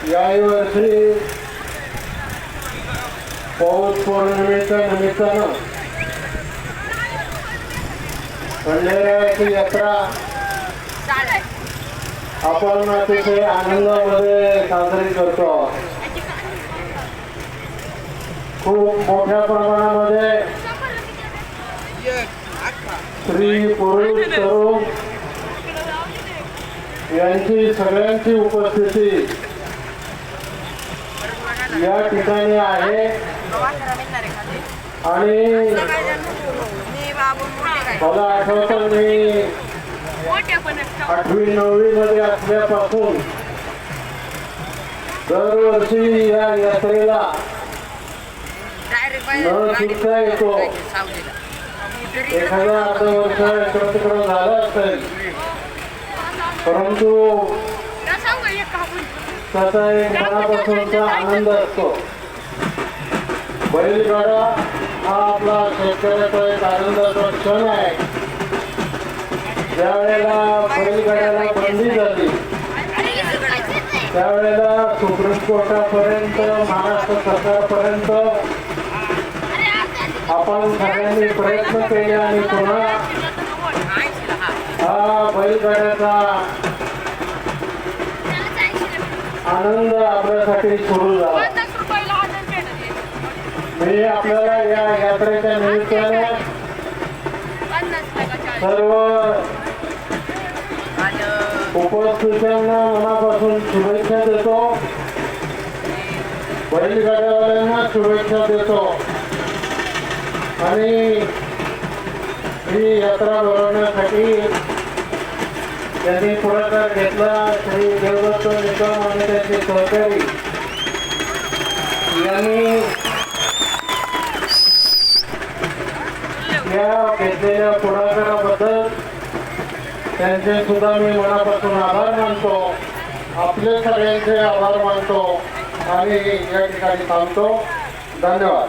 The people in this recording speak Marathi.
यावर्षी वर्षी पौष पौर्णिमेच्या निमित्तानं खंडेरायाची यात्रा आपण अतिशय आनंदामध्ये साजरी करतो खूप मोठ्या प्रमाणामध्ये स्त्री पुरुष तरुण यांची सगळ्यांची उपस्थिती या ठिकाणी आहे. आणि मला आठवत मी आठवी नववी मध्ये असल्यापासून दरवर्षी या यात्रेला न चुकता येतो. एखादा अर्ध वर्ष इकडं तिकडं झालं असेल परंतु त्याचा एक मनापासूनचा आनंद असतो. बैलगाडा हा आपला शेतकऱ्याचा एक आनंदाचा क्षण आहे. ज्यावेळेला बैलगाड्याला बंदी झाली त्यावेळेला सुप्रीम कोर्टापर्यंत महाराष्ट्र सरकारपर्यंत आपण सगळ्यांनी प्रयत्न केले आणि पुन्हा हा बैलगाड्याचा आनंद आपल्यासाठी सुरू झाला. मी आपल्याला या यात्रेच्या निमित्ताने सर्व उपस्थितांना मनापासून शुभेच्छा देतो. बैलगाड्यावाल्यांना शुभेच्छा देतो. आणि ही यात्रा भरवण्यासाठी त्यांनी घेतला श्री देवदत्त निकम आणि त्यांचे सहकारी. यांनी या घेतलेल्या पुढाकाराबद्दल त्यांचे सुद्धा मी मनापासून आभार मानतो. आपले सगळ्यांचे आभार मानतो आणि या ठिकाणी थांबतो. धन्यवाद.